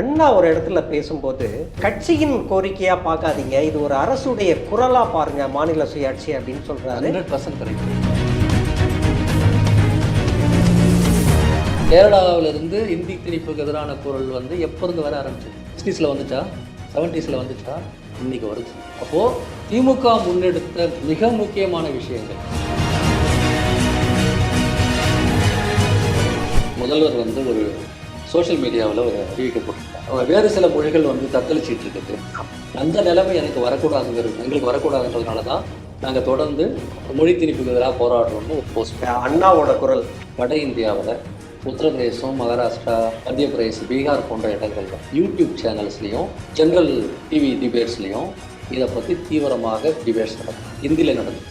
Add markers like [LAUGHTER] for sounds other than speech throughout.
அண்ணா ஒரு இடத்துல பேசும்போது கட்சியின் கோரிக்கையா பார்க்காதீங்க இது ஒரு அரசுடைய குரலா பாருங்க மாநில சுயாட்சி அப்படின்னு சொல்றாரு. ஹண்ட்ரட் பர்சன்ட் கேரளாவிலிருந்து இந்தி திணிப்புக்கு எதிரான குரல் வந்து எப்போருந்து வர ஆரம்பிச்சது சிக்ஸ்டீஸில் வந்துச்சா? செவன்ட்டீஸில் வந்துச்சா? இன்னைக்கு வருது. அப்போது திமுக முன்னெடுத்த மிக முக்கியமான விஷயங்கள். முதல்வர் வந்து ஒரு சோஷியல் மீடியாவில் ஒரு அறிவிக்கப்பட்டிருக்காங்க வேறு சில மொழிகள் வந்து தத்தளிச்சிட்டு இருக்குது. அந்த நிலைமை எனக்கு வரக்கூடாதுங்கிறது எங்களுக்கு வரக்கூடாதுன்றதுனால தான் நாங்கள் தொடர்ந்து மொழி திணிப்புக்கு எதிராக போராடுறோம்னு போஸ்ட் அண்ணாவோட குரல். வட இந்தியாவில் உத்தரப்பிரதேசம் மகாராஷ்டிரா மத்திய பிரதேசம் பீகார் போன்ற இடங்கள்ல யூடியூப் சேனல்ஸ்லையும் ஜென்ரல் டிவி டிபேட்ஸ்லையும் இதை பற்றி தீவிரமாக டிபேட்ஸ் நடக்கும் ஹிந்தியில் நடந்தது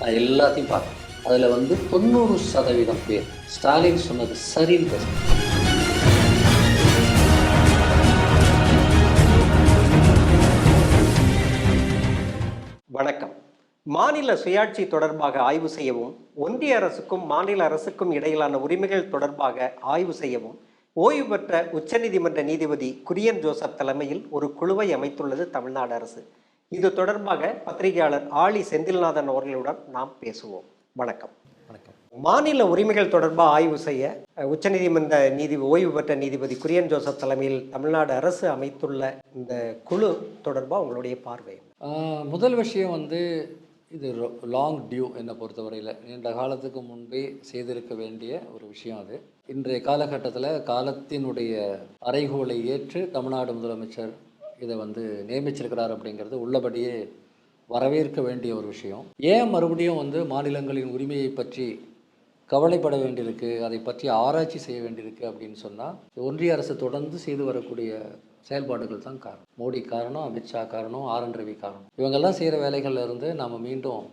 நான் எல்லாத்தையும் பார்த்தேன் அதில் வந்து தொண்ணூறு சதவீதம் பேர் ஸ்டாலின் சொன்னது சரின்னு பேசுகிறேன் மாநில சுயாட்சி தொடர்பாக ஆய்வு செய்யவும் ஒன்றிய அரசுக்கும் மாநில அரசுக்கும் இடையிலான உரிமைகள் தொடர்பாக ஆய்வு செய்யவும் ஓய்வு பெற்ற உச்சநீதிமன்ற நீதிபதி குரியன் ஜோசப் தலைமையில் ஒரு குழுவை அமைத்துள்ளது தமிழ்நாடு அரசு. இது தொடர்பாக பத்திரிகையாளர் ஆளி செந்தில்நாதன் அவர்களுடன் நாம் பேசுவோம். வணக்கம். வணக்கம். மாநில உரிமைகள் தொடர்பாக ஆய்வு செய்ய உச்சநீதிமன்ற நீதி ஓய்வு பெற்ற நீதிபதி குரியன் ஜோசப் தலைமையில் தமிழ்நாடு அரசு அமைத்துள்ள இந்த குழு தொடர்பாக உங்களுடைய பார்வை? முதல் விஷயம் வந்து இது லாங் டியூ என்னை பொறுத்தவரையில். நீண்ட காலத்துக்கு முன்பே செய்திருக்க வேண்டிய ஒரு விஷயம் அது. இன்றைய காலகட்டத்தில் காலத்தினுடைய அறைகோலை ஏற்று தமிழ்நாடு முதலமைச்சர் இதை வந்து நியமிச்சிருக்கிறார் அப்படிங்கிறது உள்ளபடியே வரவேற்க வேண்டிய ஒரு விஷயம். ஏன் மறுபடியும் வந்து மாநிலங்களின் உரிமையை பற்றி கவலைப்பட வேண்டியிருக்கு? அதை பற்றி ஆராய்ச்சி செய்ய வேண்டியிருக்கு அப்படின்னு சொன்னால் ஒன்றிய அரசு தொடர்ந்து செய்து வரக்கூடிய செயல்பாடுகள் தான் காரணம். மோடி காரணம் அமித்ஷா காரணம் ஆர் என் ரவி காரணம். இவங்கெல்லாம் செய்கிற வேலைகளில் இருந்து நம்ம மீண்டும்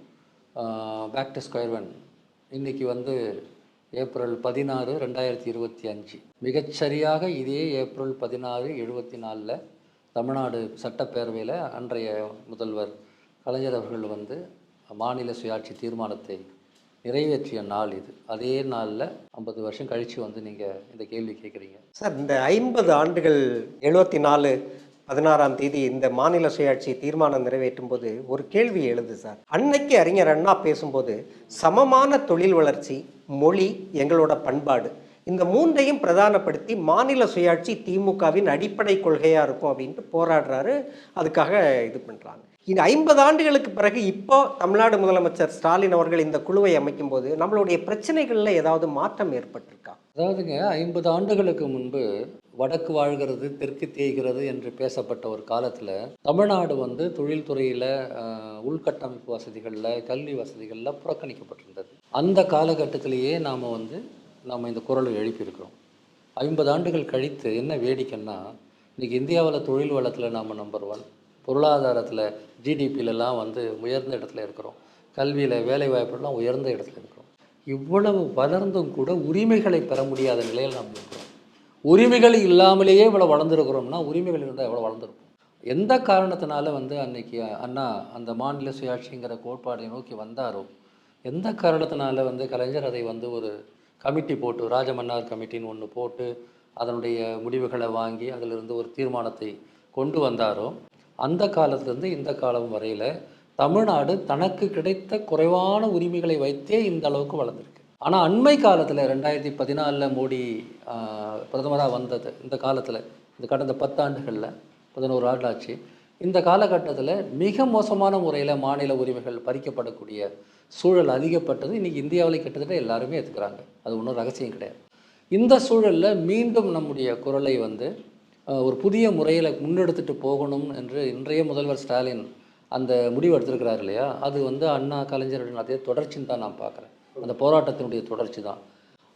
பேக் டு ஸ்கொயர் ஒன் இன்னைக்கு வந்து ஏப்ரல் பதினாறு ரெண்டாயிரத்தி இருபத்தி அஞ்சு. மிகச்சரியாக இதே ஏப்ரல் பதினாறு எழுபத்தி நாலில் தமிழ்நாடு சட்டப்பேரவையில் அன்றைய முதல்வர் கலைஞர் அவர்கள் வந்து மாநில சுயாட்சி தீர்மானத்தை நிறைவேற்றிய நாள் இது. அதே நாளில் ஐம்பது வருஷம் கழித்து வந்து நீங்கள் இந்த கேள்வி கேட்குறீங்க. சார் இந்த ஐம்பது ஆண்டுகள் எழுபத்தி நாலு பதினாறாம் தேதி இந்த மாநில சுயாட்சி தீர்மானம் நிறைவேற்றும் போது ஒரு கேள்வி எழுது சார். அன்னைக்கு அறிஞர் அண்ணா பேசும்போது சமமான தொழில் வளர்ச்சி மொழி எங்களோட பண்பாடு இந்த மூன்றையும் பிரதானப்படுத்தி மாநில சுயாட்சி திமுகவின் அடிப்படை கொள்கையாக இருக்கும் அப்படின்ட்டு போராடுறாரு. அதுக்காக இது பண்ணுறாங்க இனி ஐம்பது ஆண்டுகளுக்கு பிறகு இப்போ தமிழ்நாடு முதலமைச்சர் ஸ்டாலின் அவர்கள் இந்த குழுவை அமைக்கும் போது நம்மளுடைய பிரச்சனைகளில் ஏதாவது மாற்றம் ஏற்பட்டிருக்கா? அதாவதுங்க ஐம்பது ஆண்டுகளுக்கு முன்பு வடக்கு வாழ்கிறது தெற்கு தேய்கிறது என்று பேசப்பட்ட ஒரு காலத்தில் தமிழ்நாடு வந்து தொழில்துறையில் உள்கட்டமைப்பு வசதிகளில் கல்வி வசதிகளில் புறக்கணிக்கப்பட்டிருந்தது. அந்த காலகட்டத்திலேயே நாம் வந்து நாம் இந்த குரலை எழுப்பியிருக்கிறோம். ஐம்பது ஆண்டுகள் கழித்து என்ன வேடிக்கைன்னா இன்றைக்கி இந்தியாவில் தொழில் வளத்தில் நாம் நம்பர் ஒன் பொருளாதாரத்தில் ஜிடிபியிலலாம் வந்து உயர்ந்த இடத்துல இருக்கிறோம். கல்வியில் வேலைவாய்ப்புலாம் உயர்ந்த இடத்துல இருக்கிறோம். இவ்வளவு வளர்ந்தும் கூட உரிமைகளை பெற முடியாத நிலையில் நாம் இருக்கிறோம். உரிமைகள் இல்லாமலேயே இவ்வளோ வளர்ந்துருக்கிறோம்னா உரிமைகள் இருந்தால் எவ்வளோ வளர்ந்துருக்கும் எந்த காரணத்தினால வந்து அன்னைக்கு அண்ணா அந்த மாநில சுயாட்சிங்கிற கோட்பாடை நோக்கி வந்தாரோ? எந்த காரணத்தினால வந்து கலைஞர் அதை வந்து ஒரு கமிட்டி போட்டு ராஜமன்னார் கமிட்டின்னு ஒன்று போட்டு அதனுடைய முடிவுகளை வாங்கி அதிலிருந்து ஒரு தீர்மானத்தை கொண்டு வந்தாரோ? அந்த காலத்திலேருந்து இந்த காலம் வரையில் தமிழ்நாடு தனக்கு கிடைத்த குறைவான உரிமைகளை வைத்தே இந்த அளவுக்கு வளர்ந்துருக்கு. ஆனால் அண்மை காலத்தில் ரெண்டாயிரத்தி பதினாலில் மோடி பிரதமராக வந்தது இந்த காலத்தில் இந்த கடந்த பத்தாண்டுகளில் பதினோரு ஆண்டாச்சு இந்த காலகட்டத்தில் மிக மோசமான முறையில் மாநில உரிமைகள் பறிக்கப்படக்கூடிய சூழல் அதிகப்பட்டது. இன்றைக்கி இந்தியாவில் கிட்டத்தட்ட எல்லாருமே எடுத்துக்கிறாங்க அது ஒன்றும் ரகசியம் கிடையாது. இந்த சூழலில் மீண்டும் நம்முடைய குரலை வந்து ஒரு புதிய முறையில் முன்னெடுத்துட்டு போகணும் என்று இன்றைய முதல்வர் ஸ்டாலின் அந்த முடிவு எடுத்திருக்கிறார் இல்லையா? அது வந்து அண்ணா கலைஞர் அதே தொடர்ச்சின்னு தான் நான் பார்க்குறேன். அந்த போராட்டத்தினுடைய தொடர்ச்சி தான்.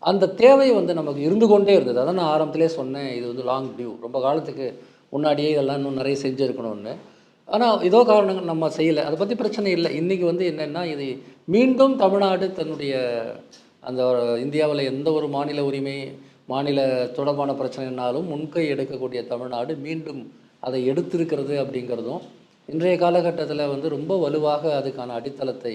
அந்த தேவை வந்து நமக்கு இருந்து கொண்டே இருந்தது. அதான் நான் ஆரம்பத்திலே சொன்னேன் இது வந்து லாங் டியூ ரொம்ப காலத்துக்கு முன்னாடியே இதெல்லாம் இன்னும் நிறைய செஞ்சுருக்கணும்னு. ஆனால் இதோ காரணங்கள் நம்ம செய்யலை. அதை பற்றி பிரச்சனை இல்லை. இன்றைக்கி வந்து என்னென்னா இது மீண்டும் தமிழ்நாடு தன்னுடைய அந்த இந்தியாவில் எந்த ஒரு மாநில உரிமை மாநில தொடர்பான பிரச்சனைனாலும் முன்கை எடுக்கக்கூடிய தமிழ்நாடு மீண்டும் அதை எடுத்திருக்கிறது அப்படிங்கிறதும் இன்றைய காலகட்டத்தில் வந்து ரொம்ப வலுவாக அதுக்கான அடித்தளத்தை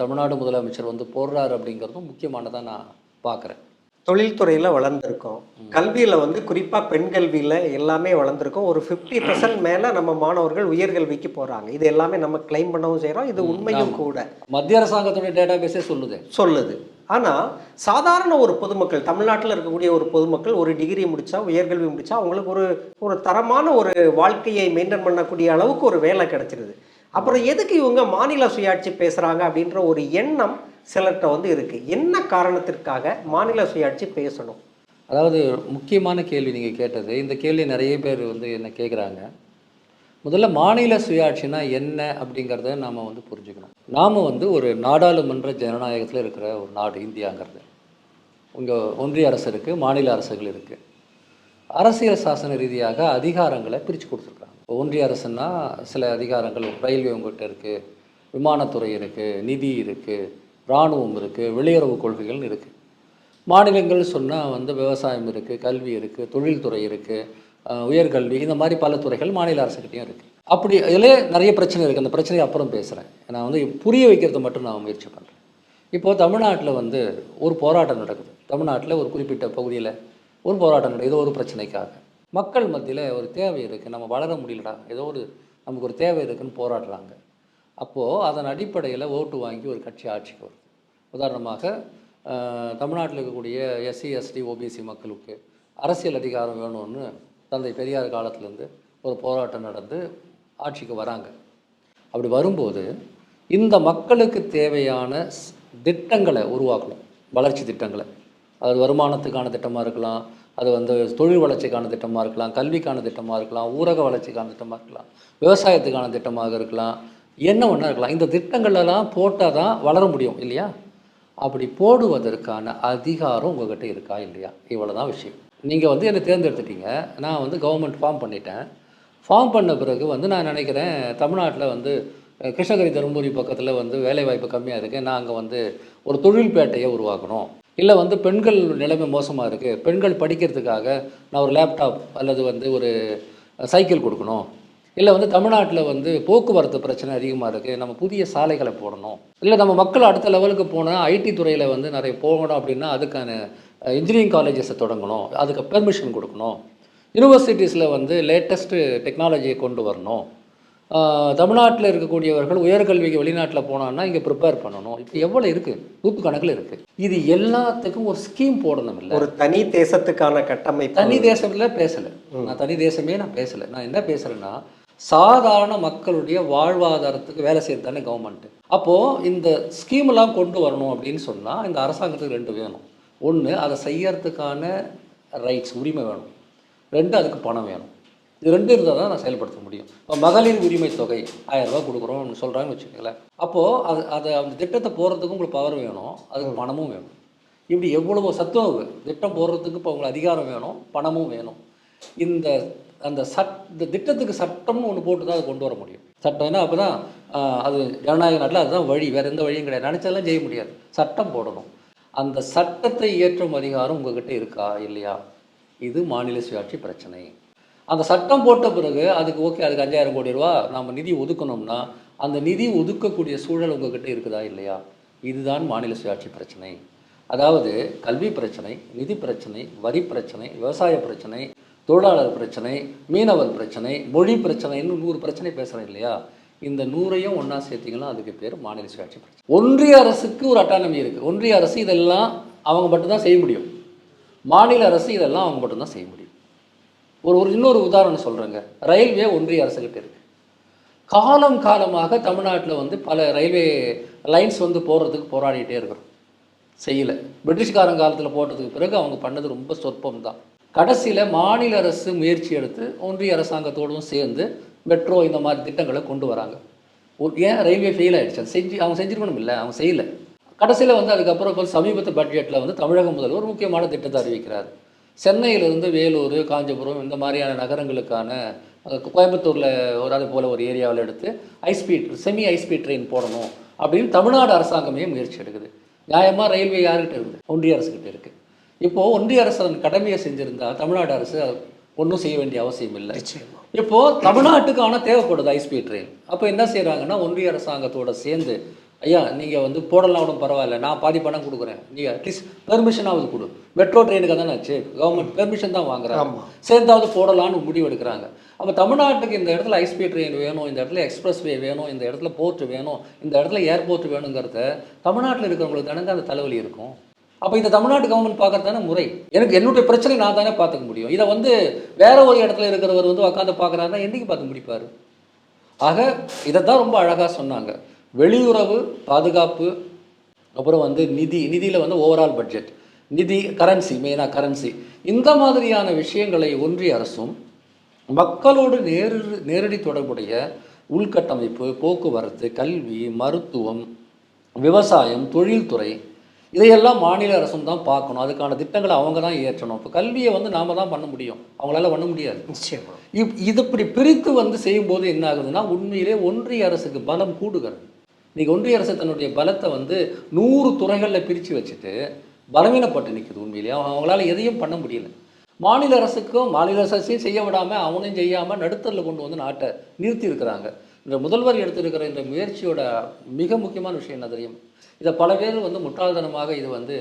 தமிழ்நாடு முதலமைச்சர் வந்து போடுறாரு அப்படிங்கிறதும் முக்கியமானதாக நான் பார்க்குறேன் தொழில்துறையில் வளர்ந்துருக்கோம். கல்வியில் வந்து குறிப்பாக பெண் கல்வியில் எல்லாமே வளர்ந்துருக்கோம். ஒரு ஃபிஃப்டி பர்சன்ட் மேலே நம்ம மாணவர்கள் உயர்கல்விக்கு போகிறாங்க இது எல்லாமே நம்ம கிளைம் பண்ணவும் செய்கிறோம் இது உண்மையும் கூட. மத்திய அரசாங்கத்துடைய டேட்டா பேஸே சொல்லுது. சொல்லுது. ஆனால் சாதாரண ஒரு பொதுமக்கள் தமிழ்நாட்டில் இருக்கக்கூடிய ஒரு பொதுமக்கள் ஒரு டிகிரி முடித்தா உயர்கல்வி முடித்தா அவங்களுக்கு ஒரு ஒரு தரமான ஒரு வாழ்க்கையை மெயின்டைன் பண்ணக்கூடிய அளவுக்கு ஒரு வேலை கிடச்சிருது. அப்புறம் எதுக்கு இவங்க மாநில சுயாட்சி பேசுகிறாங்க அப்படின்ற ஒரு எண்ணம் சிலர்கிட்ட வந்து இருக்குது என்ன காரணத்திற்காக மாநில சுயாட்சி பேசணும்? அதாவது முக்கியமான கேள்வி நீங்கள் கேட்டது. இந்த கேள்வி நிறைய பேர் வந்து என்ன கேட்குறாங்க முதல்ல மாநில சுயாட்சினா என்ன அப்படிங்கிறத நாம் வந்து புரிஞ்சுக்கணும். நாம் வந்து ஒரு நாடாளுமன்ற ஜனநாயகத்தில் இருக்கிற ஒரு நாடு இந்தியாங்கிறது. இங்கே ஒன்றிய அரசு இருக்குது மாநில அரசுகள் இருக்குது அரசியல் சாசன ரீதியாக அதிகாரங்களை பிரித்து கொடுத்துருக்காங்க. ஒன்றிய அரசுன்னா சில அதிகாரங்கள் ரயில்வே உங்கள்கிட்ட இருக்குது விமானத்துறை இருக்குது நிதி இருக்குது இராணுவம் இருக்குது வெளியுறவு கொள்கைகள் இருக்குது மாநிலங்கள் சொன்னால் வந்து விவசாயம் இருக்குது கல்வி இருக்குது தொழில்துறை இருக்குது உயர்கல்வி இந்த மாதிரி பல துறைகள் மாநில அரசுக்கிட்டையும் இருக்குது அப்படி இதிலே நிறைய பிரச்சனை இருக்குது அந்த பிரச்சனையை அப்புறம் பேசுகிறேன் நான் வந்து புரிய வைக்கிறது மட்டும் நான் முயற்சி பண்ணுறேன் இப்போது தமிழ்நாட்டில் வந்து ஒரு போராட்டம் நடக்குது. தமிழ்நாட்டில் ஒரு குறிப்பிட்ட பகுதியில் ஒரு போராட்டம் நடக்குது. ஏதோ ஒரு பிரச்சனைக்காக. மக்கள் மத்தியில் ஒரு தேவை இருக்குது நம்ம வளர முடியலடா. ஏதோ ஒரு நமக்கு ஒரு தேவை இருக்குன்னு போராடுறாங்க. அப்போது அதன் அடிப்படையில் ஓட்டு வாங்கி ஒரு கட்சி ஆட்சிக்கு வருது. உதாரணமாக தமிழ்நாட்டில் இருக்கக்கூடிய எஸ்சி எஸ்டி ஓபிசி மக்களுக்கு அரசியல் அதிகாரம் வேணும்னு தந்தை பெரியார் காலத்துலேருந்து ஒரு போராட்டம் நடந்து ஆட்சிக்கு வராங்க. அப்படி வரும்போது இந்த மக்களுக்கு தேவையான திட்டங்களை உருவாக்கணும். வளர்ச்சி திட்டங்களை. அது வருமானத்துக்கான திட்டமாக இருக்கலாம் அது வந்து தொழில் வளர்ச்சிக்கான திட்டமாக இருக்கலாம் கல்விக்கான திட்டமாக இருக்கலாம் ஊரக வளர்ச்சிக்கான திட்டமாக இருக்கலாம் விவசாயத்துக்கான திட்டமாக இருக்கலாம் என்ன ஒன்றா இருக்கலாம். இந்த திட்டங்களெல்லாம் போட்டால் தான் வளர முடியும் இல்லையா? அப்படி போடுவதற்கான அதிகாரம் உங்கள்கிட்ட இருக்கா இல்லையா? இவ்வளோ தான் விஷயம். நீங்கள் வந்து என்னை தேர்ந்தெடுத்துட்டீங்க. நான் வந்து கவர்மெண்ட் ஃபார்ம் பண்ணிட்டேன். ஃபார்ம் பண்ண பிறகு வந்து நான் நினைக்கிறேன் தமிழ்நாட்டில் வந்து கிருஷ்ணகிரி தருமபுரி பக்கத்தில் வந்து வேலைவாய்ப்பு கம்மியாக இருக்குது நான் அங்கே வந்து ஒரு தொழில்பேட்டையை உருவாக்கணும். இல்லை வந்து பெண்கள் நிலைமை மோசமாக இருக்குது பெண்கள் படிக்கிறதுக்காக நான் ஒரு லேப்டாப் அல்லது வந்து ஒரு சைக்கிள் கொடுக்கணும். இல்லை வந்து தமிழ்நாட்டில் வந்து போக்குவரத்து பிரச்சனை அதிகமாக இருக்குது நம்ம புதிய சாலைகளை போடணும். இல்லை நம்ம மக்கள் அடுத்த லெவலுக்கு போனால் ஐடி துறையில் வந்து நிறைய போகணும் அப்படின்னா அதுக்கான இன்ஜினியரிங் காலேஜஸை தொடங்கணும். அதுக்கு பெர்மிஷன் கொடுக்கணும். யூனிவர்சிட்டிஸில் வந்து லேட்டஸ்ட்டு டெக்னாலஜியை கொண்டு வரணும். தமிழ்நாட்டில் இருக்கக்கூடியவர்கள் உயர்கல்விக்கு வெளிநாட்டில் போனான்னா இங்கே ப்ரிப்பேர் பண்ணணும். இப்போ எவ்வளோ இருக்குது நூற்று கணக்கில் இருக்குது இது எல்லாத்துக்கும் ஒரு ஸ்கீம் போடணும் இல்லை. ஒரு தனி தேசத்துக்கான கட்டமைப்பு. தனி தேசம்ல பேசலை. நான் தனி தேசமே நான் பேசலை. நான் என்ன பேசுகிறேன்னா சாதாரண மக்களுடைய வாழ்வாதாரத்துக்கு வேலை செய்யறது தானே கவர்மெண்ட்டு அப்போது இந்த ஸ்கீம்லாம் கொண்டு வரணும் அப்படின்னு சொன்னால் இந்த அரசாங்கத்துக்கு ரெண்டு வேணும். ஒன்று அதை செய்யறதுக்கான ரைட்ஸ் உரிமை வேணும். ரெண்டு அதுக்கு பணம் வேணும். இது ரெண்டு இருந்தால் தான் நான் செயல்படுத்த முடியும். இப்போ மகளிர் உரிமை தொகை ஆயிரம் ரூபாய் கொடுக்குறோம்னு சொல்கிறாங்கன்னு வச்சுக்கோங்களேன். அப்போது அது அதை அந்த திட்டத்தை போடுறதுக்கும் உங்களுக்கு பவர் வேணும் அதுக்கு பணமும் வேணும். இப்படி எவ்வளவோ சத்துணவு திட்டம் போடுறதுக்கு இப்போ உங்களுக்கு அதிகாரம் வேணும் பணமும் வேணும். இந்த அந்த சட் இந்த திட்டத்துக்கு சட்டம்னு ஒன்று போட்டு தான் அதை கொண்டு வர முடியும். சட்டம்னா அப்போ தான் அது ஜனநாயக நாட்டில் அதுதான் வழி. வேறு எந்த வழியும் கிடையாது. நினச்சாலும் செய்ய முடியாது. சட்டம் போடணும். அந்த சட்டத்தை இயற்றும் அதிகாரம் உங்ககிட்ட இருக்கா இல்லையா? இது மாநில சுயாட்சி பிரச்சனை. அந்த சட்டம் போட்ட பிறகு அதுக்கு ஓகே அதுக்கு அஞ்சாயிரம் கோடி ரூபா நம்ம நிதி ஒதுக்கணும்னா அந்த நிதி ஒதுக்கக்கூடிய சூழல் உங்ககிட்ட இருக்குதா இல்லையா? இதுதான் மாநில சுயாட்சி பிரச்சனை. அதாவது கல்வி பிரச்சனை நிதி பிரச்சனை வரி பிரச்சனை விவசாய பிரச்சனை தொழிலாளர் பிரச்சனை மீனவர் பிரச்சனை மொழி பிரச்சனைன்னு நூறு பிரச்சனை பேசுகிறேன் இல்லையா? இந்த நூறையும் ஒன்றா சேர்த்திங்கன்னா அதுக்கு பேர் மாநில சுயாட்சி பிரச்சனை. ஒன்றிய அரசுக்கு ஒரு அட்டானமி இருக்குது ஒன்றிய அரசு இதெல்லாம் அவங்க மட்டும்தான் செய்ய முடியும். மாநில அரசு இதெல்லாம் அவங்க மட்டும்தான் செய்ய முடியும். ஒரு ஒரு இன்னொரு உதாரணம் சொல்கிறேங்க ரயில்வே ஒன்றிய அரசுகிட்ட இருக்குது காலம் காலமாக தமிழ்நாட்டில் வந்து பல ரயில்வே லைன்ஸ் வந்து போடுறதுக்கு போராடிட்டே இருக்கிறோம். செய்யலை. பிரிட்டிஷ்காரன் காலத்தில் போட்டதுக்கு பிறகு அவங்க பண்ணது ரொம்ப சொற்பம் தான் கடைசியில் மாநில அரசு முயற்சி எடுத்து ஒன்றிய அரசாங்கத்தோடும் சேர்ந்து மெட்ரோ இந்த மாதிரி திட்டங்களை கொண்டு வராங்க. ஏன் ரயில்வே ஃபெயில் ஆகிடுச்சு அது செஞ்சு அவங்க செஞ்சிருக்கணும் இல்லை? அவங்க செய்யலை. கடைசியில் வந்து அதுக்கப்புறம் இப்போ சமீபத்து பட்ஜெட்டில் வந்து தமிழக முதல்வர் ஒரு முக்கியமான திட்டத்தை அறிவிக்கிறார். சென்னையிலிருந்து வேலூர் காஞ்சிபுரம் இந்த மாதிரியான நகரங்களுக்கான கோயம்புத்தூரில் ஒரு அது போல் ஒரு ஏரியாவில் எடுத்து ஹைஸ்பீட் செமி ஹைஸ்பீட் ட்ரெயின் போடணும் அப்படின்னு தமிழ்நாடு அரசாங்கமே முயற்சி எடுக்குது. நியாயமாக ரயில்வே யார்கிட்ட இருக்குது? ஒன்றிய அரசுக்கிட்ட இருக்குது இப்போது ஒன்றிய அரசு அதன் கடமையை செஞ்சுருந்தால் தமிழ்நாடு அரசு ஒன்றும் செய்ய வேண்டிய அவசியம் இல்லை. நிச்சயமா இப்போ தமிழ்நாட்டுக்கான தேவைப்படுது ஹைஸ்பீட் ட்ரெயின் அப்போ என்ன செய்கிறாங்கன்னா ஒன்றிய அரசாங்கத்தோட சேர்ந்து ஐயா நீங்கள் வந்து போடலாம் பரவாயில்ல. நான் பாதி பணம் கொடுக்குறேன். நீங்கள் அட்லீஸ்ட் பெர்மிஷனாவது கொடு. மெட்ரோ ட்ரெயினுக்கு தானே ஆச்சு? கவர்மெண்ட் பெர்மிஷன் தான் வாங்குறாங்க. சேர்ந்தாவது போடலான்னு முடிவு எடுக்கிறாங்க. அப்போ தமிழ்நாட்டுக்கு இந்த இடத்துல ஹைஸ்பீட் ட்ரெயின் வேணும் இந்த இடத்துல எக்ஸ்பிரஸ் வே வேணும் இந்த இடத்துல போர்ட் வேணும் இந்த இடத்துல ஏர்போர்ட் வேணுங்கிறத தமிழ்நாட்டில் இருக்கிறவங்களுக்கு தானங்க அந்த தலைவலி இருக்கும்? அப்போ இந்த தமிழ்நாட்டு கவர்மெண்ட் பார்க்கறதான முறை? எனக்கு என்னுடைய பிரச்சனை நான் தானே பார்த்துக்க முடியும். இதை வந்து வேற ஒரு இடத்துல இருக்கிறவர் வந்து உட்காந்து பார்க்குறாருன்னா என்றைக்கு பார்த்து முடிப்பார்? ஆக இதை தான் ரொம்ப அழகாக சொன்னாங்க. வெளியுறவு பாதுகாப்பு அப்புறம் வந்து நிதி நிதியில் வந்து ஓவரால் பட்ஜெட் நிதி கரன்சி மெயினாக கரன்சி இந்த மாதிரியான விஷயங்களை ஒன்றிய அரசும் மக்களோடு நேரு நேரடி தொடர்புடைய உள்கட்டமைப்பு போக்குவரத்து கல்வி மருத்துவம் விவசாயம் தொழில்துறை இதையெல்லாம் மாநில அரசும் தான் பார்க்கணும். அதுக்கான திட்டங்களை அவங்க தான் ஏற்றணும் இப்போ கல்வியை வந்து நாம தான் பண்ண முடியும். அவங்களால பண்ண முடியாது. நிச்சயமா. இப் இது இப்படி பிரித்து வந்து செய்யும்போது என்ன ஆகுதுன்னா உண்மையிலே ஒன்றிய அரசுக்கு பலம் கூடுகிறது. இன்னைக்கு ஒன்றிய அரசு தன்னுடைய பலத்தை வந்து நூறு துறைகளில் பிரித்து வச்சுட்டு பலவீனப்பட்டு நிற்குது உண்மையிலேயே அவங்க- அவங்களால எதையும் பண்ண முடியல. மாநில அரசுக்கும் மாநில அரசையும் செய்ய விடாமல் அவனையும் செய்யாமல் நடுத்தரில் கொண்டு வந்து நாட்டை நிறுத்தி இருக்கிறாங்க. இந்த முதல்வர் எடுத்திருக்கிற இந்த முயற்சியோட மிக முக்கியமான விஷயம் என்ன தெரியும்? இதை பல பேர் வந்து முட்டாள்தனமாக இது வந்து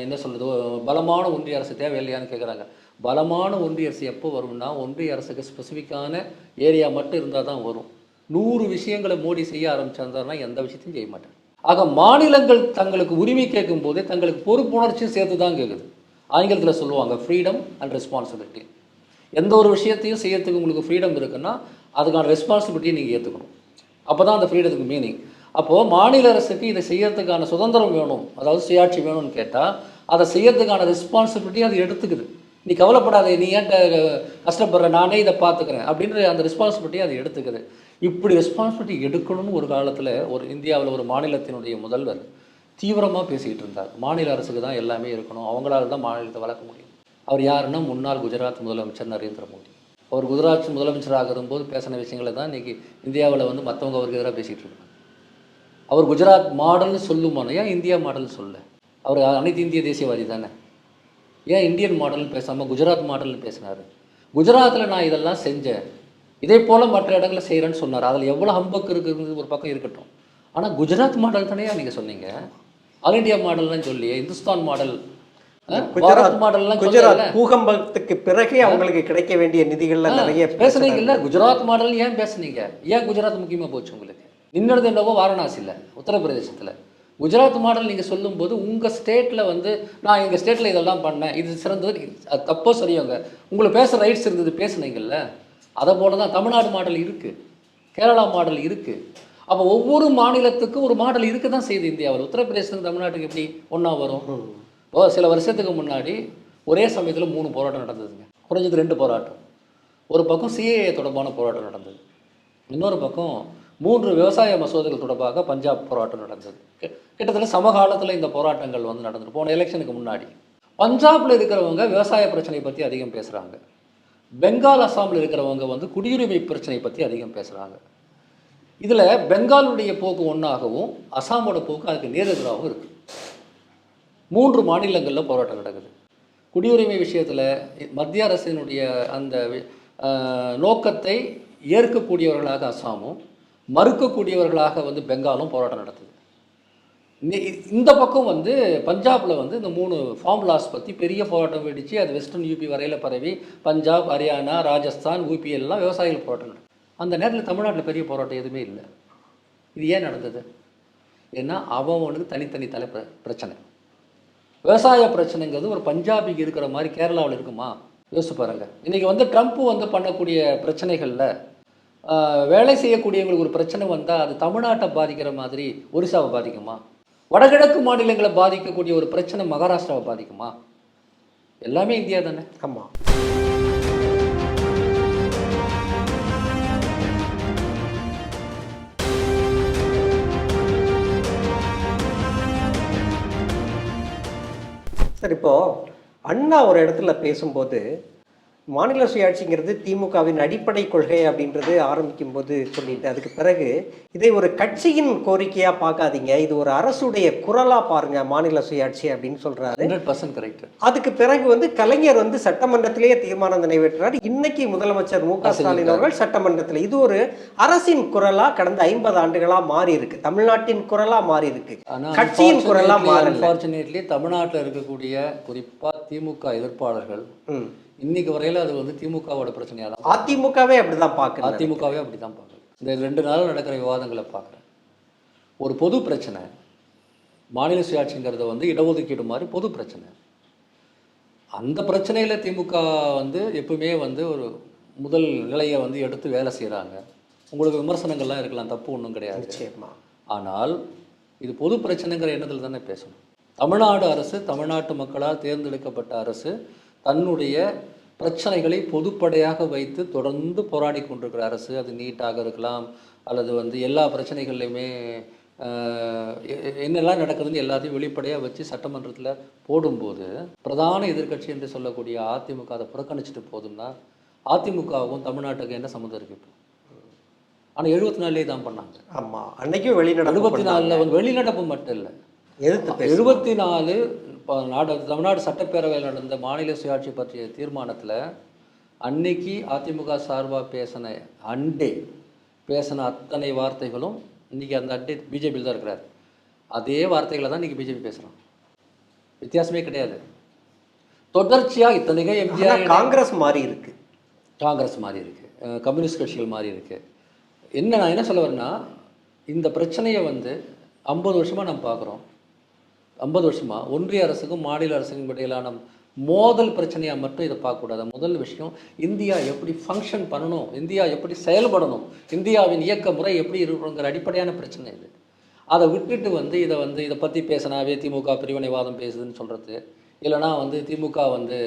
என்ன சொல்கிறது பலமான ஒன்றிய அரசு தேவையில்லையான்னு கேட்குறாங்க பலமான ஒன்றிய அரசு எப்போ வரும்னா ஒன்றிய அரசுக்கு ஸ்பெசிஃபிக்கான ஏரியா மட்டும் இருந்தால் தான் வரும். நூறு விஷயங்களை மோடி செய்ய ஆரம்பிச்சிருந்தாருன்னா எந்த விஷயத்தையும் செய்ய மாட்டாங்க ஆக மாநிலங்கள் தங்களுக்கு உரிமை கேட்கும் போதே தங்களுக்கு பொறுப்புணர்ச்சியும் சேர்த்து தான் கேட்குது ஆங்கிலத்தில் சொல்லுவாங்க ஃப்ரீடம் அண்ட் ரெஸ்பான்சிபிலிட்டி எந்த ஒரு விஷயத்தையும் செய்யறதுக்கு உங்களுக்கு ஃப்ரீடம் இருக்குன்னா அதுக்கான ரெஸ்பான்சிபிலிட்டியை நீங்கள் ஏற்றுக்கணும் அப்போ தான் அந்த ஃப்ரீடத்துக்கு மீனிங் அப்போது மாநில அரசுக்கு இதை செய்யறதுக்கான சுதந்திரம் வேணும். அதாவது சுயாட்சி வேணும்னு கேட்டால் அதை செய்யறதுக்கான ரெஸ்பான்சிபிலிட்டி அது எடுத்துக்குது. நீ கவலைப்படாத நீ ஏன்ட்ட கஷ்டப்படுற நானே இதை பார்த்துக்கிறேன் அப்படின்ற அந்த ரெஸ்பான்சிபிலிட்டி அது எடுத்துக்குது. இப்படி ரெஸ்பான்சிபிலிட்டி எடுக்கணும்னு ஒரு காலத்தில் ஒரு இந்தியாவில் ஒரு மாநிலத்தினுடைய முதல்வர் தீவிரமாக பேசிக்கிட்டு இருந்தார். மாநில அரசுக்கு தான் எல்லாமே இருக்கணும். அவங்களால தான் மாநிலத்தை வளர்க்க முடியும். அவர் யாருன்னா முன்னாள் குஜராத் முதலமைச்சர் நரேந்திர மோடி. அவர் குஜராத் முதலமைச்சராக இருக்கும்போது பேசின விஷயங்களை தான் இன்றைக்கி இந்தியாவில் வந்து மற்றவங்க அவருக்கு எதிராக பேசிகிட்டு இருக்காங்க. அவர் குஜராத் மாடல்னு சொல்லுமானோ ஏன் இந்தியா மாடல் சொல்ல? அவர் அனைத்து இந்திய தேசியவாதி தானே. ஏன் இந்தியன் மாடல்னு பேசாமல் குஜராத் மாடல்னு பேசினார்? குஜராத்தில் நான் இதெல்லாம் செஞ்சேன். இதே போல் மற்ற இடங்களில் செய்கிறேன்னு சொன்னார். அதில் எவ்வளோ ஹம்பக்கு இருக்குங்கிறது ஒரு பக்கம் இருக்கட்டும். ஆனால் குஜராத் மாடல் தானே நீங்கள் சொன்னீங்க? ஆல் இந்தியா மாடல்லாம் சொல்லி இந்துஸ்தான் மாடல் பாரத் மாடல்லாம் குஜராத் பூகம்பத்துக்கு பிறகே அவங்களுக்கு கிடைக்க வேண்டிய நிதிகள்ல நிறைய பேசுனீங்க இல்ல குஜராத் மாடல் ஏன் பேசுனீங்க? ஏன் குஜராத் முக்கியமா போச்சு உங்களுக்கு? நின்னது என்னவோ வாரணாசியில் உத்தரப்பிரதேசத்துல. குஜராத் மாடல் நீங்க சொல்லும்போது உங்க ஸ்டேட்ல வந்து நான் எங்க ஸ்டேட்ல இதெல்லாம் பண்ணேன். இது சிறந்தது. தப்போ சரியோங்க உங்களுக்கு பேச ரைட்ஸ் இருந்தது பேசுனீங்கல்ல. அதை போல தான் தமிழ்நாடு மாடல் இருக்கு. கேரளா மாடல் இருக்கு. அப்போ ஒவ்வொரு மாநிலத்துக்கும் ஒரு மாடல் இருக்க தான் செய்யுது இந்தியாவில். உத்தரப்பிரதேசத்துக்கு தமிழ்நாட்டுக்கு எப்படி ஒன்றா வரும்? இப்போ சில வருஷத்துக்கு முன்னாடி ஒரே சமயத்தில் மூணு போராட்டம் நடந்ததுங்க. குறைஞ்சது ரெண்டு போராட்டம். ஒரு பக்கம் சிஏஏ தொடர்பான போராட்டம் நடந்தது. இன்னொரு பக்கம் மூன்று விவசாய மசோதைகள் தொடர்பாக பஞ்சாப் போராட்டம் நடந்தது. கிட்டத்தட்ட சமகாலத்தில் இந்த போராட்டங்கள் வந்து நடந்தது. போன எலெக்ஷனுக்கு முன்னாடி. பஞ்சாப்ல இருக்கிறவங்க விவசாய பிரச்சனை பற்றி அதிகம் பேசுகிறாங்க பெங்கால் அசாமில் இருக்கிறவங்க வந்து குடியுரிமை பிரச்சனை பற்றி அதிகம் பேசுகிறாங்க இதில் பெங்காலுடைய போக்கு ஒன்றாகவும் அசாமோட போக்கு அதுக்கு நேரெதிராகவும் இருக்குது மூன்று மாநிலங்களில் போராட்டம் நடக்குது. குடியுரிமை விஷயத்தில் மத்திய அரசினுடைய அந்த நோக்கத்தை ஏற்கக்கூடியவர்களாக அஸ்ஸாமும் மறுக்கக்கூடியவர்களாக வந்து பெங்காலும் போராட்டம் நடத்துது. இந்த பக்கம் வந்து பஞ்சாபில் வந்து இந்த மூணு ஃபார்முலாஸ் பற்றி பெரிய போராட்டம் வெடிச்சு அது வெஸ்டர்ன் யூபி வரையில் பரவி பஞ்சாப் ஹரியானா ராஜஸ்தான் ஊபி எல்லாம் விவசாயிகள் போராட்டம் அந்த நேரத்தில் தமிழ்நாட்டில் பெரிய போராட்டம் எதுவுமே இல்லை. இது ஏன் நடந்தது? ஏன்னா அவனுக்கு தனித்தனி தலை பிர- பிரச்சனை. விவசாய பிரச்சனைங்கிறது ஒரு பஞ்சாபிக்கு இருக்கிற மாதிரி கேரளாவில் இருக்குமா? யோசிச்சு பாருங்கள் இன்றைக்கி வந்து ட்ரம்ப் வந்து பண்ணக்கூடிய பிரச்சனைகளில் வேலை செய்யக்கூடியவங்களுக்கு ஒரு பிரச்சனை வந்தால் அது தமிழ்நாட்டை பாதிக்கிற மாதிரி ஒரிசாவை பாதிக்குமா? வடகிழக்கு மாநிலங்களை பாதிக்கக்கூடிய ஒரு பிரச்சனை மகாராஷ்டிராவை பாதிக்குமா? எல்லாமே இந்தியா தானே. ஆமாம் சார் இப்போ அண்ணா ஒரு இடத்துல பேசும்போது மாநில சுயாட்சிங்கிறது திமுகவின் அடிப்படை கொள்கை அப்படின்றது ஆரம்பிக்கும் போது சொல்லிட்டு அதுக்கு பிறகு இதை ஒரு கட்சியின் கோரிக்கையா பார்க்காதீங்க இது ஒரு அரசுடைய குரலா பாருங்க மாநில சுயாட்சி அப்படின்னு சொல்றாரு. Hundred percent correct. அதுக்கு பிறகு வந்து கலைஞர் வந்து சட்டமன்றத்திலேயே தீர்மானம் நிறைவேற்றினார் இன்னைக்கு முதலமைச்சர் மு க ஸ்டாலின் அவர்கள் சட்டமன்றத்தில் இது ஒரு அரசின் குரலா கடந்த ஐம்பது ஆண்டுகளா மாறி இருக்கு தமிழ்நாட்டின் குரலா மாறி இருக்கு கட்சியின் குரலா அன்ஃபார்ச்சுனேட்லி தமிழ்நாட்டில் இருக்கக்கூடிய குறிப்பாக திமுக எதிர்ப்பாளர்கள். இன்னைக்கு வரையில அது வந்து திமுகவோட பிரச்சனையாக தான் அதிமுகவே அப்படிதான் பாக்குறாங்க அதிமுகவே அப்படி தான் பார்க்குறேன் இந்த ரெண்டு நாள் நடக்கிற விவாதங்களை பார்க்குறேன். ஒரு பொது பிரச்சனை மாநில சுயாட்சிங்கிறத வந்து இடஒதுக்கீடு மாதிரி பொது பிரச்சனை. அந்த பிரச்சனையில் திமுக வந்து எப்பவுமே வந்து ஒரு முதல் நிலையை வந்து எடுத்து வேலை செய்கிறாங்க உங்களுக்கு விமர்சனங்கள்லாம் இருக்கலாம் தப்பு ஒன்றும் கிடையாது. நிச்சயமா. ஆனால் இது பொது பிரச்சனைங்கிற எண்ணத்தில் தானே பேசணும். தமிழ்நாடு அரசு தமிழ்நாட்டு மக்களால் தேர்ந்தெடுக்கப்பட்ட அரசு தன்னுடைய பிரச்சனைகளை பொதுப்படையாக வைத்து தொடர்ந்து போராடி கொண்டிருக்கிற அரசு அது நீட்டாக இருக்கலாம் அல்லது வந்து எல்லா பிரச்சனைகள்லையுமே என்னெல்லாம் நடக்குதுன்னு எல்லாத்தையும் வெளிப்படையாக வச்சு சட்டமன்றத்தில் போடும்போது பிரதான எதிர்க்கட்சி என்று சொல்லக்கூடிய அதிமுக அதை புறக்கணிச்சிட்டு போதும்னா அதிமுகவுக்கும் தமிழ்நாட்டுக்கு என்ன சம்மந்தம் இருக்கு இப்போ? ஆனால் எழுபத்தி நாலுலேயே தான் பண்ணாங்க. ஆமா அன்னைக்கும் வெளிநடப்பு எழுபத்தி நாலில் வெளிநடப்பு மட்டும் இல்லை. எதிர்த்து எழுபத்தி நாலு நாடு தமிழ்நாடு சட்டப்பேரவையில் நடந்த மாநில சுயாட்சி பற்றிய தீர்மானத்தில் அன்னைக்கு அதிமுக சார்பாக பேசின அண்டே பேசின அத்தனை வார்த்தைகளும் இன்னைக்கு அந்த அண்டே பிஜேபியில் தான் இருக்கிறார். அதே வார்த்தைகளை தான் இன்னைக்கு பிஜேபி பேசுகிறோம் வித்தியாசமே கிடையாது. தொடர்ச்சியாக இத்தனைக்கும் எம்ஜிஆர் காங்கிரஸ் மாறி இருக்கு. காங்கிரஸ் மாறி இருக்கு. அஹ் கம்யூனிஸ்ட் கட்சிகள் மாறி இருக்கு. என்ன நான் என்ன சொல்ல வரேன்னா இந்த பிரச்சனையை வந்து ஐம்பது வருஷமாக நம்ம பார்க்குறோம். ஐம்பது வருஷமாக ஒன்றிய அரசுக்கும் மாநில அரசுக்கும் இடையிலான மோதல் பிரச்சனையாக மட்டும் இதை பார்க்கக்கூடாது. முதல் விஷயம். இந்தியா எப்படி ஃபங்க்ஷன் பண்ணணும்? இந்தியா எப்படி செயல்படணும்? இந்தியாவின் இயக்க முறை எப்படி இருக்கணுங்கிற அடிப்படையான பிரச்சனை இது. அதை விட்டுட்டு வந்து இதை வந்து இதை பற்றி பேசினாவே திமுக பிரிவினைவாதம் பேசுதுன்னு சொல்கிறது இல்லைனா வந்து திமுக வந்து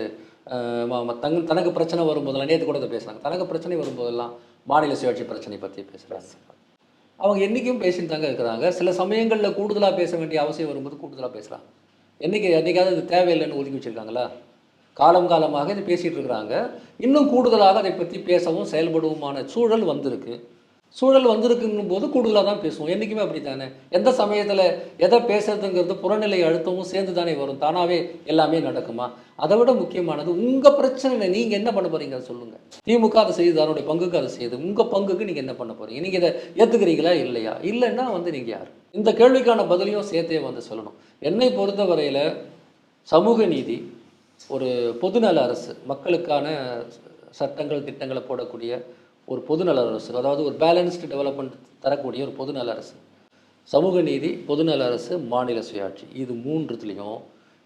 தங்க தனக்கு பிரச்சனை வரும்போதெல்லாம் நேற்று கூட இதை தனக்கு பிரச்சனை வரும்போதெல்லாம் மாநில சுயாட்சி பிரச்சனை பற்றி பேசுகிறாங்க அவங்க என்றைக்கும் பேசிட்டு தாங்க இருக்கிறாங்க. சில சமயங்களில் கூடுதலாக பேச வேண்டிய அவசியம் வரும்போது கூடுதலாக பேசுகிறாங்க என்னைக்கு என்றைக்காவது இது தேவையில்லைன்னு ஒதுக்கி வச்சிருக்காங்களா? காலம் காலமாக இது பேசிகிட்டு இருக்கிறாங்க. இன்னும் கூடுதலாக அதை பற்றி பேசவும் செயல்படுவுமான சூழல் வந்திருக்கு. சூழல் வந்திருக்குங்கும் போது கூடுதலாக தான் பேசுவோம். என்றைக்குமே அப்படி தானே எந்த சமயத்தில் எதை பேசுறதுங்கிறது புறநிலை அழுத்தமும் சேர்ந்து தானே வரும். தானாகவே எல்லாமே நடக்குமா? அதை விட முக்கியமானது உங்கள் பிரச்சனையில் நீங்கள் என்ன பண்ண போறீங்க அதை சொல்லுங்கள் திமுக அதை செய்யுது அதனுடைய பங்குக்கு அதை செய்யுது. உங்கள் பங்குக்கு நீங்கள் என்ன பண்ண போறீங்க? நீங்கள் இதை ஏற்றுக்கிறீங்களா இல்லையா? இல்லைன்னா வந்து நீங்கள் யார்? இந்த கேள்விக்கான பதிலையும் சேர்த்தே வந்து சொல்லணும். என்னை பொறுத்தவரையில் சமூக நீதி ஒரு பொதுநல அரசு மக்களுக்கான சட்டங்கள் திட்டங்களை போடக்கூடிய ஒரு பொதுநல அரசு அதாவது ஒரு பேலன்ஸ்டு டெவலப்மெண்ட் தரக்கூடிய ஒரு பொதுநல அரசு. சமூக நீதி பொதுநல அரசு மாநில சுயாட்சி. இது மூன்றுத்துலேயும்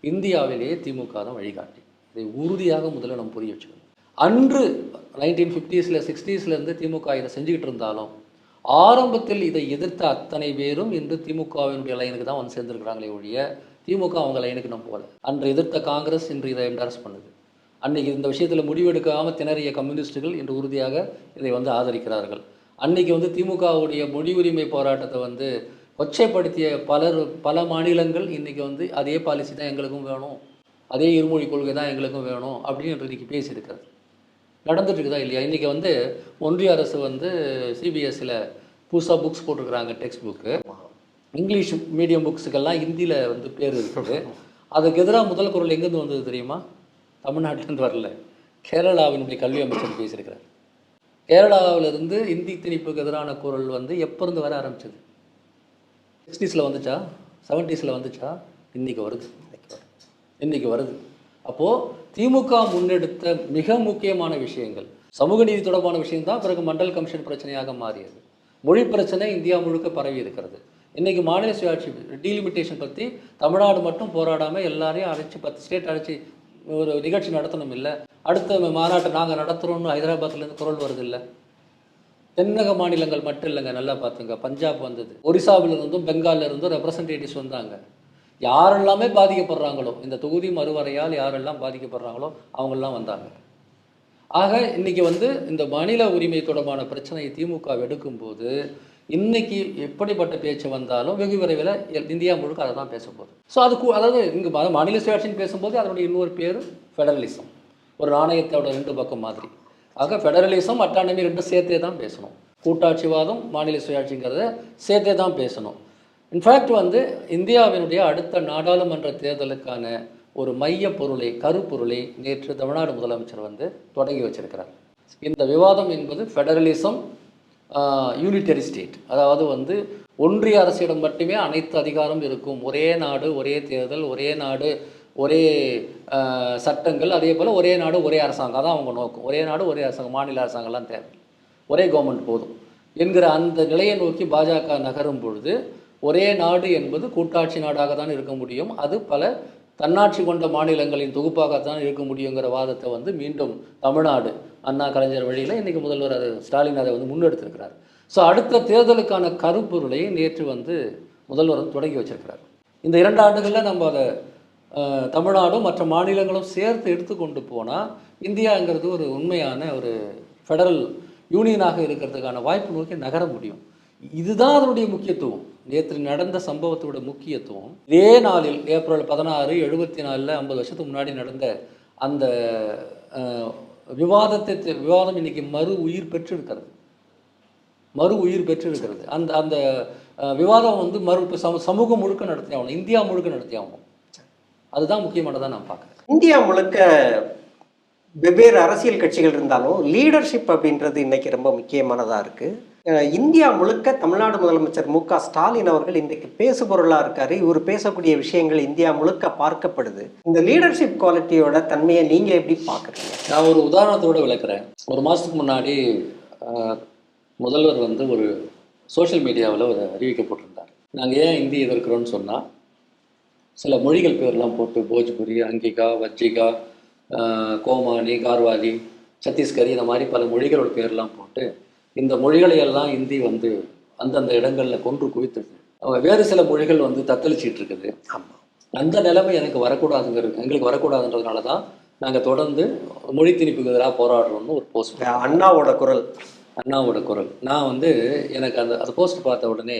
இந்தியாவிலேயே திமுக தான் வழிகாட்டி. இதை உறுதியாக முதல்ல நம்ம புரிய வச்சுக்கணும். அன்று நைன்டீன் ஃபிஃப்டிஸில் சிக்ஸ்டீஸ்லேருந்து திமுக இதை செஞ்சுக்கிட்டு இருந்தாலும் ஆரம்பத்தில் இதை எதிர்த்த அத்தனை பேரும் இன்று திமுகவினுடைய லைனுக்கு தான் வந்து சேர்ந்துருக்கிறாங்களே ஒழிய திமுக அவங்க லைனுக்கு நம்ம போகல. அன்று எதிர்த்த காங்கிரஸ் இன்று இதை என்டாரஸ் பண்ணுது. அன்னைக்கு இந்த விஷயத்தில் முடிவெடுக்காமல் திணறிய கம்யூனிஸ்டுகள் இன்று உறுதியாக இதை வந்து ஆதரிக்கிறார்கள். அன்னைக்கு வந்து திமுகவுடைய மொழி உரிமை போராட்டத்தை வந்து கொச்சைப்படுத்திய பலர் பல மாநிலங்கள் இன்னைக்கு வந்து அதே பாலிசி தான் எங்களுக்கும் வேணும் அதே இருமொழி கொள்கை தான் எங்களுக்கும் வேணும் அப்படின்னு இன்னைக்கு பேசியிருக்கிறது. நடந்துட்டு இருக்குதா இல்லையா? இன்றைக்கி வந்து ஒன்றிய அரசு வந்து சிபிஎஸ்சியில் புதுசாக புக்ஸ் போட்டிருக்கிறாங்க டெக்ஸ்ட் புக்கு இங்கிலீஷ் மீடியம் புக்ஸுக்கெல்லாம் ஹிந்தியில் வந்து பேர் இருக்குது. [LAUGHS] அதுக்கு எதிராக முதல் குரல் எங்கேருந்து வந்தது தெரியுமா? தமிழ்நாட்டிலேருந்து வரல. கேரளாவினுடைய கல்வி அமைச்சர் பேசியிருக்கிறார். கேரளாவிலிருந்து இந்தி திணிப்புக்கு எதிரான குரல் வந்து எப்போருந்து வர ஆரம்பிச்சது? சிக்ஸ்டீஸில் வந்துச்சா? செவன்ட்டீஸில் வந்துச்சா? இன்னைக்கு வருது. இன்னைக்கு வருது. அப்போது திமுக முன்னெடுத்த மிக முக்கியமான விஷயங்கள் சமூக நீதி தொடர்பான விஷயம் தான் பிறகு மண்டல் கமிஷன் பிரச்சனையாக மாறியது. மொழி பிரச்சனை இந்தியா முழுக்க பரவி இருக்கிறது. இன்னைக்கு மாநில சுயாட்சி டீலிமிட்டேஷன் பற்றி தமிழ்நாடு மட்டும் போராடாமல் எல்லாரையும் அழைச்சி பத்து ஸ்டேட் அழைச்சி ஒரு நிகழ்ச்சி நடத்தணும் இல்லை அடுத்த மாநாட்டை நாங்கள் நடத்துகிறோம்னு ஹைதராபாத்லேருந்து குரல் வருது இல்லை தென்னக மாநிலங்கள் மட்டும் இல்லைங்க நல்லா பார்த்துங்க. பஞ்சாப் வந்தது ஒரிசாவில் இருந்தும் இருந்தும் ரெப்ரசன்டேட்டிவ்ஸ் வந்தாங்க. யாரெல்லாமே பாதிக்கப்படுறாங்களோ இந்த தொகுதி மறுவரையால் யாரெல்லாம் பாதிக்கப்படுறாங்களோ அவங்கெல்லாம் வந்தாங்க. ஆக இன்றைக்கி வந்து இந்த மாநில உரிமை தொடர்பான பிரச்சனையை திமுக எடுக்கும்போது இன்னைக்கு எப்படிப்பட்ட பேச்சு வந்தாலும் வெகு விரைவில் எல்- இந்தியா முழுக்க அதை தான் பேச போகுது. ஸோ அது அதாவது இங்கே மாநில சுயாட்சின்னு பேசும்போது அதனுடைய இன்னொரு பேர் ஃபெடரலிசம் ஒரு நாணயத்தோட ரெண்டு பக்கம் மாதிரி. ஆக ஃபெடரலிசம் அட்டானமி ரெண்டும் சேர்த்தே தான் பேசணும். கூட்டாட்சிவாதம் மாநில சுயாட்சிங்கிறத சேர்த்தே தான் பேசணும். இன்ஃபேக்ட் வந்து இந்தியாவினுடைய அடுத்த நாடாளுமன்ற தேர்தலுக்கான ஒரு மைய பொருளை கருப்பொருளை நேற்று தமிழ்நாடு முதலமைச்சர் வந்து தொடங்கி வச்சிருக்கிறார். இந்த விவாதம் என்பது ஃபெடரலிசம் யூனிட்டரி ஸ்டேட் அதாவது வந்து ஒன்றிய அரசிடம் மட்டுமே அனைத்து அதிகாரம் இருக்கும். ஒரே நாடு ஒரே தேர்தல் ஒரே நாடு ஒரே சட்டங்கள் அதே போல் ஒரே நாடு ஒரே அரசாங்கம். அதான் அவங்க நோக்கம். ஒரே நாடு ஒரே அரசாங்கம். மாநில அரசாங்கம்லாம் தேவை. ஒரே கவர்மெண்ட் போதும். என்கிற அந்த நிலையை நோக்கி பாஜக நகரும் பொழுது ஒரே நாடு என்பது கூட்டாட்சி நாடாக தான் இருக்க முடியும். அது பல தன்னாட்சி கொண்ட மாநிலங்களின் தொகுப்பாகத்தான் இருக்க முடியுங்கிற வாதத்தை வந்து மீண்டும் தமிழ்நாடு அண்ணா கலைஞர் வழியில் இன்றைக்கி முதல்வர் அது ஸ்டாலின் அதை வந்து முன்னெடுத்திருக்கிறார். ஸோ அடுத்த தேர்தலுக்கான கருப்பொருளை நேற்று வந்து முதல்வர் வந்து தொடங்கி வச்சிருக்கிறார். இந்த இரண்டு ஆண்டுகளில் நம்ம அதை தமிழ்நாடும் மற்ற மாநிலங்களும் சேர்த்து எடுத்துக்கொண்டு போனால் இந்தியாங்கிறது ஒரு உண்மையான ஒரு ஃபெடரல் யூனியனாக இருக்கிறதுக்கான வாய்ப்பு நோக்கி நகர முடியும். இதுதான் அதனுடைய முக்கியத்துவம். நேற்று நடந்த சம்பவத்தோட முக்கியத்துவம். இதே நாளில் ஏப்ரல் பதினாறு எழுபத்தி நாலில் ஐம்பது வருஷத்துக்கு முன்னாடி நடந்த அந்த விவாதத்தை விவாதம் இன்னைக்கு மறு உயிர் பெற்றிருக்கிறது. மறு உயிர் பெற்றிருக்கிறது. அந்த அந்த விவாதம் வந்து மறு சம சமூகம் முழுக்க நடத்தி ஆகணும். இந்தியா முழுக்க நடத்தி ஆகணும். அதுதான் முக்கியமானதாக நான் பார்க்குறேன். இந்தியா முழுக்க வெவ்வேறு அரசியல் கட்சிகள் இருந்தாலும் லீடர்ஷிப் அப்படின்றது இன்னைக்கு ரொம்ப முக்கியமானதாக இருக்குது இந்தியா முழுக்க தமிழ்நாடு முதலமைச்சர் மு க ஸ்டாலின் அவர்கள் இன்றைக்கு பேசுபொருளாக இருக்காரு. இவர் பேசக்கூடிய விஷயங்கள் இந்தியா முழுக்க பார்க்கப்படுது. இந்த லீடர்ஷிப் குவாலிட்டியோட தன்மையை நீங்க எப்படி பார்க்குறீங்க நான் ஒரு உதாரணத்தோடு விளக்குறேன். ஒரு மாதத்துக்கு முன்னாடி முதல்வர் வந்து ஒரு சோஷியல் மீடியாவில் ஒரு அறிவிக்கை போட்டிருந்தார். நாங்கள் ஏன் இந்தி எதிர்க்கிறோம்னு சொன்னால் சில மொழிகள் பேர்லாம் போட்டு போஜ்புரி அங்கிகா வஜ்ஜிகா கோமானி கார்வாலி சத்தீஸ்கரி இந்த மாதிரி பல மொழிகளோட பேர்லாம் போட்டு இந்த மொழிகளை எல்லாம் இந்தி வந்து அந்தந்த இடங்களில் கொன்று குவித்துது வேறு சில மொழிகள் வந்து தத்தளிச்சிட்டு இருக்குது அந்த நிலைமை எனக்கு வரக்கூடாதுங்கிறது எங்களுக்கு வரக்கூடாதுன்றதுனால தான் நாங்கள் தொடர்ந்து மொழி திணிப்புக்கு எதிராக போராடுறோம்னு ஒரு போஸ்ட் அண்ணாவோட குரல். அண்ணாவோட குரல். நான் வந்து எனக்கு அந்த அந்த போஸ்ட் பார்த்த உடனே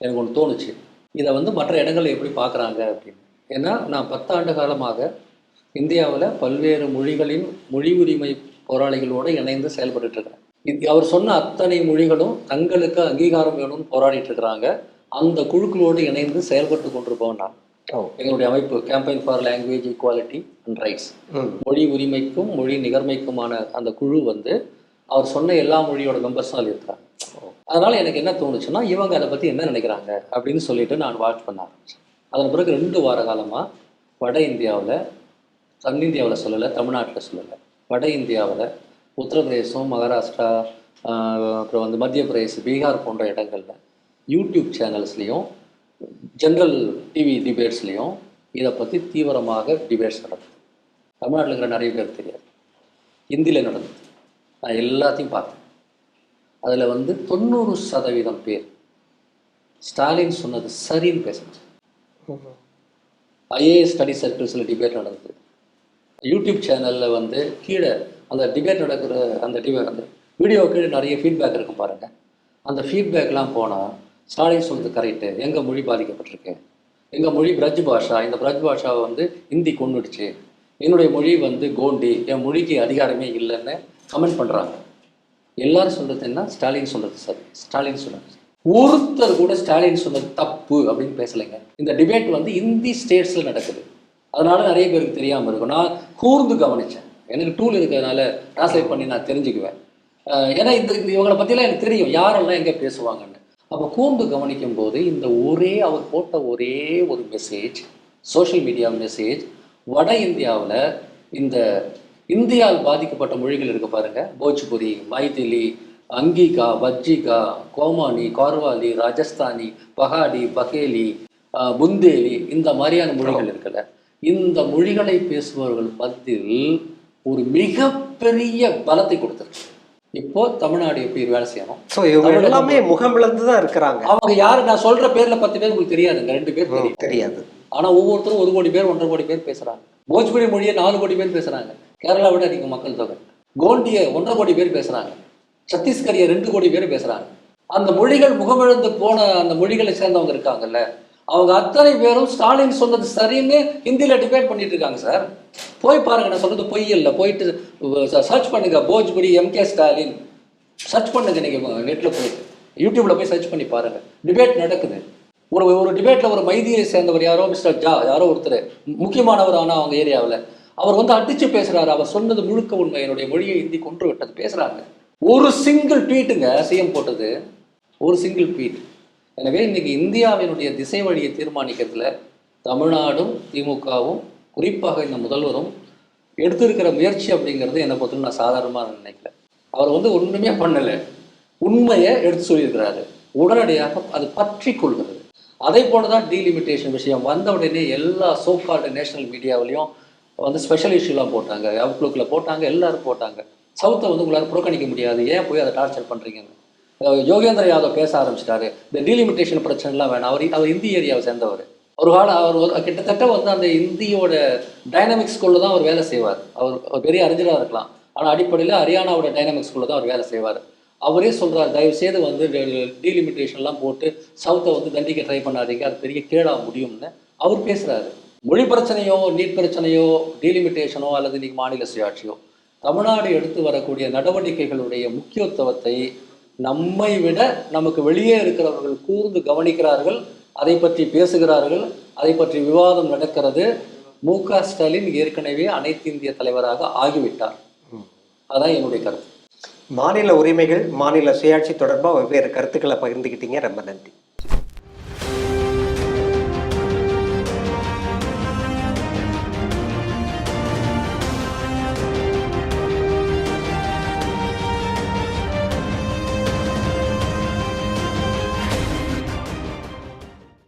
எனக்கு ஒன்று தோணுச்சு. இதை வந்து மற்ற இடங்களில் எப்படி பார்க்குறாங்க அப்படின்னு. ஏன்னா நான் பத்தாண்டு காலமாக இந்தியாவில் பல்வேறு மொழிகளின் மொழி உரிமை போராளிகளோடு இணைந்து செயல்பட்டுட்டு இருக்கிறேன் இது அவர் சொன்ன அத்தனை மொழிகளும் தங்களுக்கு அங்கீகாரம் வேணும்னு போராடிட்டு இருக்கிறாங்க அந்த குழுக்களோடு இணைந்து செயல்பட்டு கொண்டிருப்போம் நான். எங்களுடைய அமைப்பு campaign for language equality and rights மொழி உரிமைக்கும் மொழி நிகர்மைக்குமான அந்த குழு வந்து அவர் சொன்ன எல்லா மொழியோட மெம்பர்ஸும் அதில் இருக்கிறாங்க அதனால எனக்கு என்ன தோணுச்சுன்னா இவங்க அதை பற்றி என்ன நினைக்கிறாங்க அப்படின்னு சொல்லிட்டு நான் வாட்ச் பண்ண ஆரம்பிச்சேன். அதன் பிறகு ரெண்டு வார காலமாக வட இந்தியாவில் தென்னிந்தியாவில் சொல்லலை தமிழ்நாட்டில் சொல்லலை. வட இந்தியாவில் உத்தரப்பிரதேசம் மகாராஷ்டிரா அப்புறம் வந்து மத்திய பிரதேசம் பீகார் போன்ற இடங்களில் யூடியூப் சேனல்ஸ்லேயும் ஜென்ரல் டிவி டிபேட்ஸ்லேயும் இதை பற்றி தீவிரமாக டிபேட்ஸ் நடக்குது. தமிழ்நாட்டில் இருக்கிற நிறைய பேர் தெரியாது. ஹிந்தியில் நடந்தது நான் எல்லாத்தையும் பார்த்தேன். அதில் வந்து தொண்ணூறு சதவீதம் பேர் ஸ்டாலின் சொன்னது சரின்னு பேசுச்சு ஐஏஎஸ் ஸ்டடி சர்க்கிள்ஸில் டிபேட் நடந்தது. யூடியூப் சேனலில் வந்து கீழே அந்த டிபேட் நடக்கிற அந்த டிபே அந்த வீடியோவுக்கு நிறைய ஃபீட்பேக் இருக்கும் பாருங்கள் அந்த ஃபீட்பேக்லாம் போனால் ஸ்டாலின் சொல்றது கரெக்டு எங்கள் மொழி பாதிக்கப்பட்டிருக்கு? எங்கள் மொழி பிரஜ் பாஷா இந்த பிரஜ் பாஷாவை வந்து ஹிந்தி கொண்டுடுச்சு என்னுடைய மொழி வந்து கோண்டி. என் மொழிக்கு அதிகாரமே இல்லைன்னு கமெண்ட் பண்ணுறாங்க எல்லாரும் சொல்கிறது என்ன? ஸ்டாலின் சொல்கிறது சரி. ஸ்டாலின் சொல்கிறது ஒருத்தர் கூட ஸ்டாலின் சொன்னது தப்பு அப்படின்னு பேசலைங்க. இந்த டிபேட் வந்து இந்தி ஸ்டேட்ஸில் நடக்குது. அதனால நிறைய பேருக்கு தெரியாமல் இருக்கும். நான் கூர்ந்து கவனிச்சேன். எனக்கு டூல் இருக்கிறதுனால ட்ரான்ஸ்லேட் பண்ணி நான் தெரிஞ்சுக்குவேன். ஏன்னா இந்த இவங்களை பற்றிலாம் எனக்கு தெரியும். யாரெல்லாம் எங்கே பேசுவாங்கன்னு. அப்போ கூர்ந்து கவனிக்கும் போது இந்த ஒரே அவர் போட்ட ஒரே ஒரு மெசேஜ் சோஷியல் மீடியா மெசேஜ் வட இந்தியாவில் இந்த இந்தியாவில் பாதிக்கப்பட்ட மொழிகள் இருக்க பாருங்க. போஜ்புரி மைதிலி அங்கிகா வஜ்ஜிகா கோமானி கார்வாலி ராஜஸ்தானி பஹாடி பகேலி புந்தேலி இந்த மாதிரியான மொழிகள் இருக்குல்ல. இந்த மொழிகளை பேசுபவர்கள் மத்தியில் ஒரு மிகப்பெரிய பலத்தை கொடுத்துருக்கு இப்போ தமிழ்நாடு எப்படி வேலை செய்யணும்? ஸோ இவங்க எல்லாமே முகமிழந்து தான் இருக்கிறாங்க. அவங்க யாரு? நான் சொல்ற பேர்ல பத்து பேர் உங்களுக்கு தெரியாதுங்க ரெண்டு பேர் தெரியும். தெரியாது. ஆனா ஒவ்வொருத்தரும் ஒரு கோடி பேர் ஒன்றரை கோடி பேர் பேசுறாங்க. போஜ்புரி மொழியை நாலு கோடி பேர் பேசுறாங்க. கேரளா விட அதிக மக்கள் தொகை. கோண்டிய ஒன்றரை கோடி பேர் பேசுறாங்க. சத்தீஸ்கரிய ரெண்டு கோடி பேர் பேசுறாங்க. அந்த மொழிகள் முகமிழந்து போன அந்த மொழிகளை சேர்ந்தவங்க இருக்காங்கல்ல அவங்க அத்தனை பேரும் ஸ்டாலின் சொன்னது சரின்னு ஹிந்தியில் டிபேட் பண்ணிட்டு இருக்காங்க சார் போய் பாருங்க நான் சொல்றது பொய் இல்லை. போயிட்டு சர்ச் பண்ணுங்க. போஜ்புரி எம்கே ஸ்டாலின் சர்ச் பண்ணுங்க இன்னைக்கு நெட்டில் போயிட்டு யூடியூப்ல போய் சர்ச் பண்ணி பாருங்க. டிபேட் நடக்குது. ஒரு ஒரு டிபேட்ல ஒரு மைதியை சேர்ந்தவர் யாரோ மிஸ்டர் ஜா யாரோ ஒருத்தர். முக்கியமானவர் ஆனால் அவங்க ஏரியாவில். அவர் வந்து அடிச்சு பேசுறாரு. அவர் சொன்னது முழுக்க உண்மை. என்னுடைய மொழியை ஹிந்தி கொன்று விட்டது. பேசுறாங்க. ஒரு சிங்கிள் ட்வீட்டுங்க சிஎம் போட்டது. ஒரு சிங்கிள் ட்வீட் எனவே இன்றைக்கி இந்தியாவினுடைய திசை வழியை தீர்மானிக்கிறதுல தமிழ்நாடும் திமுகவும் குறிப்பாக இந்த முதல்வரும் எடுத்திருக்கிற முயற்சி அப்படிங்கிறது என்னை பொறுத்தவரை நான் சாதாரணமாக நினைக்கல. அவர் வந்து ஒன்றுமே பண்ணலை. உண்மையை எடுத்து சொல்லியிருக்கிறாரு. உடனடியாக அது பற்றி கொள்கிறது. அதே போல தான் டீலிமிட்டேஷன் விஷயம். வந்த உடனே எல்லா சோக்கால்டு நேஷனல் மீடியாவிலையும் வந்து ஸ்பெஷல் இஷ்யூலாம் போட்டாங்க. அவுட்லுக்கில் போட்டாங்க எல்லோரும் போட்டாங்க. சவுத்தை வந்து உங்களால் புறக்கணிக்க முடியாது. ஏன் போய் அதை டார்ச்சர் பண்ணுறீங்கன்னு யோகேந்திர யாதவ் பேச ஆரம்பிச்சிட்டாரு. இந்த டீலிமிட்டேஷன் பிரச்சனைலாம் வேணாம். அவர் அவர் இந்தி ஏரியாவை சேர்ந்தவர். ஒரு காலம் அவர் கிட்டத்தட்ட வந்து அந்த இந்தியோட டைனமிக்ஸ்குள்ள தான் அவர் வேலை செய்வார். அவர் அவர் பெரிய அறிஞராக இருக்கலாம். ஆனால் அடிப்படையில் ஹரியானாவோட டைனமிக்ஸ்குள்ள தான் அவர் வேலை செய்வார். அவரே சொல்கிறார் தயவு செய்து வந்து டீலிமிட்டேஷன்லாம் போட்டு சவுத்தை வந்து தண்டிக்க ட்ரை பண்ணாதீங்க. அது பெரிய கேடாக முடியும்னு அவர் பேசுகிறாரு மொழி பிரச்சனையோ நீட் பிரச்சனையோ டீலிமிட்டேஷனோ அல்லது இன்னைக்கு மாநில சுயாட்சியோ தமிழ்நாடு எடுத்து வரக்கூடிய நடவடிக்கைகளுடைய முக்கியத்துவத்தை நம்மை விட நமக்கு வெளியே இருக்கிறவர்கள் கூர்ந்து கவனிக்கிறார்கள் அதை பற்றி பேசுகிறார்கள் அதை பற்றி விவாதம் நடக்கிறது. மு க ஸ்டாலின் ஏற்கனவே அனைத்து இந்திய தலைவராக ஆகிவிட்டார். அதான் என்னுடைய கருத்து. மாநில உரிமைகள் மாநில சுயாட்சி தொடர்பாக வெவ்வேறு கருத்துக்களை பகிர்ந்துக்கிட்டீங்க ரொம்ப நன்றி.